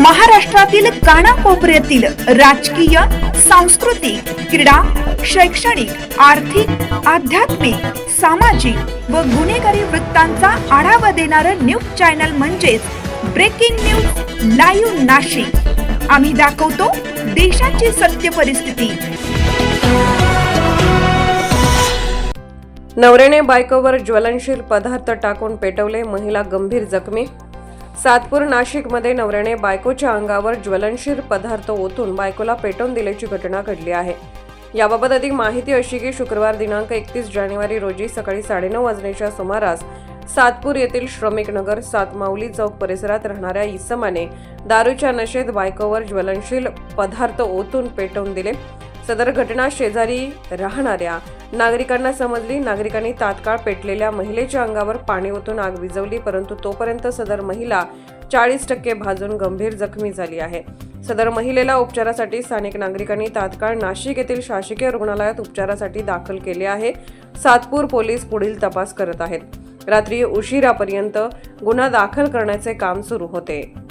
महाराष्ट्रातील कानाकोपऱ्यातील राजकीय सांस्कृतिक क्रीडा शैक्षणिक आर्थिक आध्यात्मिक सामाजिक व गुन्हेगारी वृत्तांचा आढावा देणारं न्यूज चॅनल म्हणजेच ब्रेकिंग न्यूज लाईव्ह नाशिक. आम्ही दाखवतो देशाची सत्य परिस्थिती. नवऱ्याने बायकोवर ज्वलनशील पदार्थ टाकून पेटवले महिला गंभीर जखमी सातपूर नाशिकमध्ये नवऱ्याने बायकोच्या अंगावर ज्वलनशील पदार्थ ओतून बायकोला पेटवून दिल्याची घटना घडली आहे. याबाबत अधिक माहिती अशी की शुक्रवार दिनांक एकतीस जानेवारी रोजी सकाळी साडेनऊ वाजण्याच्या सुमारास सातपूर येथील श्रमिक नगर सातमाऊली चौक परिसरात राहणाऱ्या इसमाने दारूच्या नशेत बायकोवर ज्वलनशील पदार्थ ओतून पेटवून दिले. सदर घटना शेजारी राहणाऱ्या नागरिकांना समजली. नागरिकांनी तात्काळ पेटलेल्या महिलेच्या अंगावर पाणी ओतून आग विझवली परंतु तोपर्यंत सदर महिला चाळीस टक्के भाजून गंभीर जखमी झाली आहे. सदर महिलेला उपचारासाठी स्थानिक नागरिकांनी तात्काळ नाशिक येथील शासकीय रुग्णालयात उपचारासाठी दाखल केले आहे. सातपूर पोलीस पुढील तपास करत आहेत. रात्री उशिरापर्यंत गुन्हा दाखल करण्याचे काम सुरू होते.